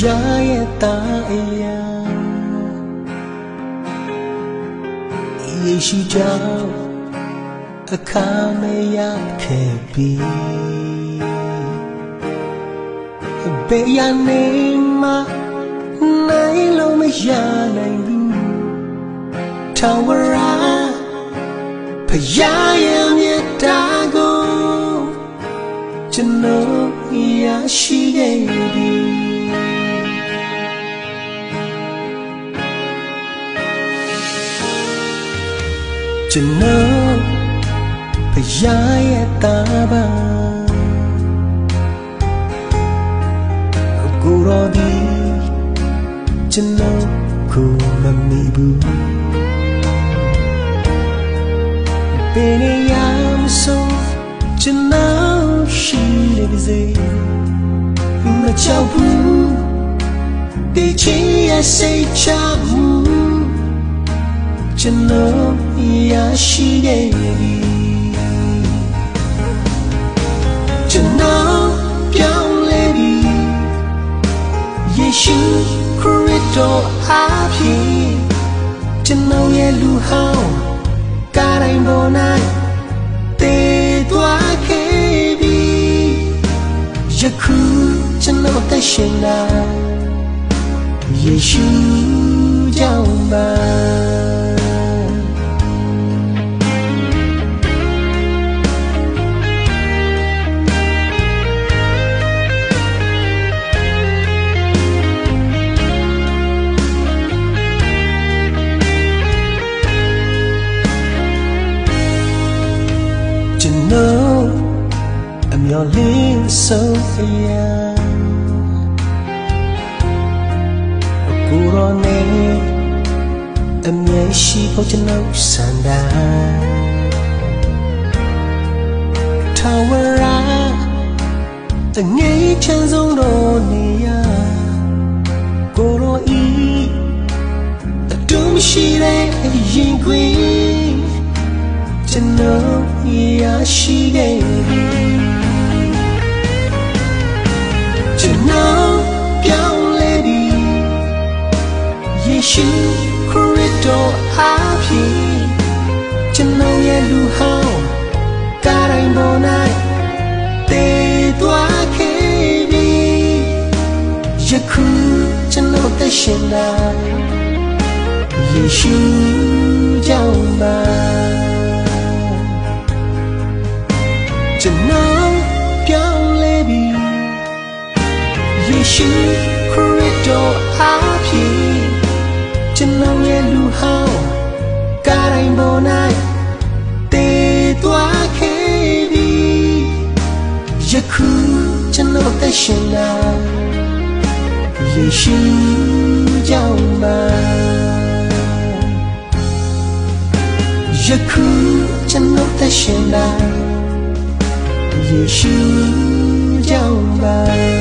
ယားရဲ့တာအရာယေရှုကြောင့်အခါမရခဲ့ပြီဘေးရနေမှာနိုင်လို့မရနိုင်ဘူးထောင်ဝရာဖယားရဲ့မြတ်တာကိုကျွန်တော်ရရှိခဲ့ပြီ ကျွန်တော်ဖယားရဲ့တာပါကိုရောဒီကျွန်တော်ကိုမမီဘူးပင်ရမ်းဆိုကျွန်တော်ရှိနေပါစေမချောက်ဘူးတေချင်ရဲ့စိတ်ချမှု ကျွန်တော်ရရှိခဲ့ပြီကျွန်တော်ပြောင်းလဲပြီယေရှုခရစ်တော်အားဖြင့်ကျွန်တော်ရဲ့လူဟောင်းကားတိုင်းပေါ်၌တည်သွားခဲ့ပြီယခုကျွန်တော်တက်ရှင်လာယေရှုကြောင့်ပါ လင်းဆုံးအရာကိုရောနေအမြဲရှိဖို့ကျွန်တော်စံတာထာဝရတငယ်ချမ်းဆုံးတော့နေရကိုရောဤအတူမရှိတဲ့အရင်ခွင်ကျွန်တော်ရရှိခဲ့ပြီ ရှုခရစ်တော်အားဖြင့်ကျွန်တော်ရဲ့လူဟောင်းကားတိုင်းပေါ်၌တည်သွားခဲ့ပြီယခုကျွန်တော်သက်ရှင်လာယေရှုကြောင့်ပါကျွန်တော်ပြောင်းလဲပြီယေရှု ရှင်လာယေရှုကြောင့်ပါယခုကျွန်တော်သက်ရှင်လာယေရှုကြောင့်ပါ